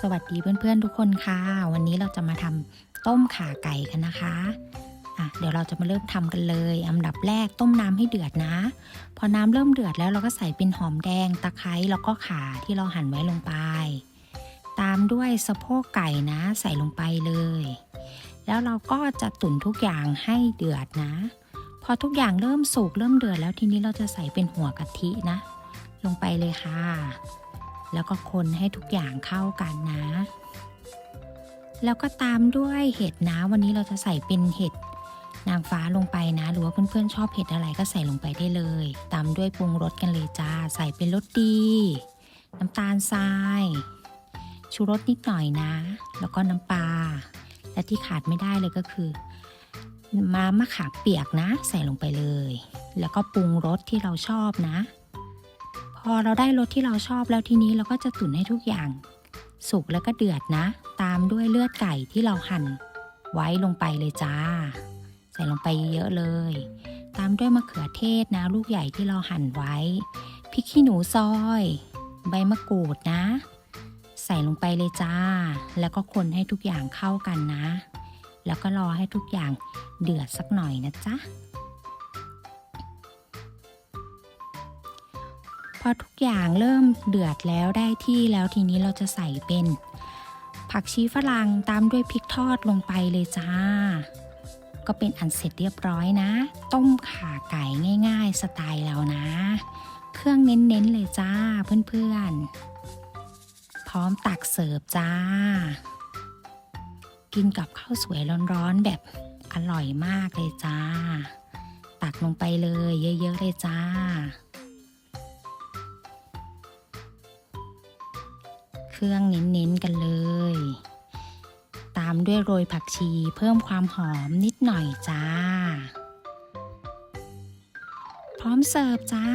สวัสดีเพื่อนๆทุกคนค่ะ วันนี้เราจะมาทำต้มข่าไก่กันนะคะอะเดี๋ยวเราจะมาเริ่มทำกันเลยอันดับแรกต้มน้ำให้เดือดนะ พอน้ำเริ่มเดือดแล้วเราก็ใส่เป็นหอมแดงตะไคร้แล้วก็ข่าที่เราหั่นไว้ลงไป ตามด้วยสะโพกไก่นะใส่ลงไปเลย แล้วเราก็จะตุ๋นทุกอย่างให้เดือดนะ พอทุกอย่างเริ่มสุกเริ่มเดือดแล้วทีนี้เราจะใส่เป็นหัวกะทินะ ลงไปเลยค่ะ แล้วก็คนให้ทุกอย่างเข้ากันนะ แล้วก็ตามด้วยเห็ดนะ วันนี้เราจะใส่เป็นเห็ดนางฟ้าลงไปนะ หรือว่าเพื่อนๆชอบเห็ดอะไรก็ใส่ลงไปได้เลย ตามด้วยปรุงรสกันเลยจ้า ใส่เป็นรสดี น้ำตาลทราย ชูรสนิดหน่อยนะ แล้วก็น้ำปลา และที่ขาดไม่ได้เลยก็คือมามะขามเปียกนะ ใส่ลงไปเลย แล้วก็ปรุงรสที่เราชอบนะ อเราได้รสที่เราชอบแล้วทีนี้เราก็จะตุ๋นให้ทุกอย่าง สุกแล้วก็เดือดนะ ตามด้วยเลือดไก่ที่เราหั่น ไว้ลงไปเลยจ้า ใส่ลงไปเยอะเลย ตามด้วยมะเขือเทศนะ ลูกใหญ่ที่เราหั่นไว้พริกขี้หนูซอย ใบมะกรูดนะ ใส่ลงไปเลยจ้า แล้วก็คนให้ทุกอย่างเข้ากันนะ แล้วก็รอให้ทุกอย่างเดือดสักหน่อยนะจ๊ะ พอทุกอย่างเริ่มเดือดแล้วได้ที่แล้วทีนี้เราจะใส่เป็น ผักชีฝรั่งตามด้วยพริกทอดลงไปเลยจ้า ก็เป็นอันเสร็จเรียบร้อยนะ ต้มข่าไก่ง่าย ๆ สไตล์เรานะ เครื่องเน้นๆเลยจ้าเพื่อนๆ พร้อมตักเสิร์ฟจ้า กินกับข้าวสวยร้อนๆแบบอร่อยมากเลยจ้า ตักลงไปเลยเยอะๆเลยจ้า เครื่องเน้นๆกันเลย ตามด้วยโรยผักชีเพิ่มความหอมนิดหน่อยจ้า พร้อมเสิร์ฟจ้า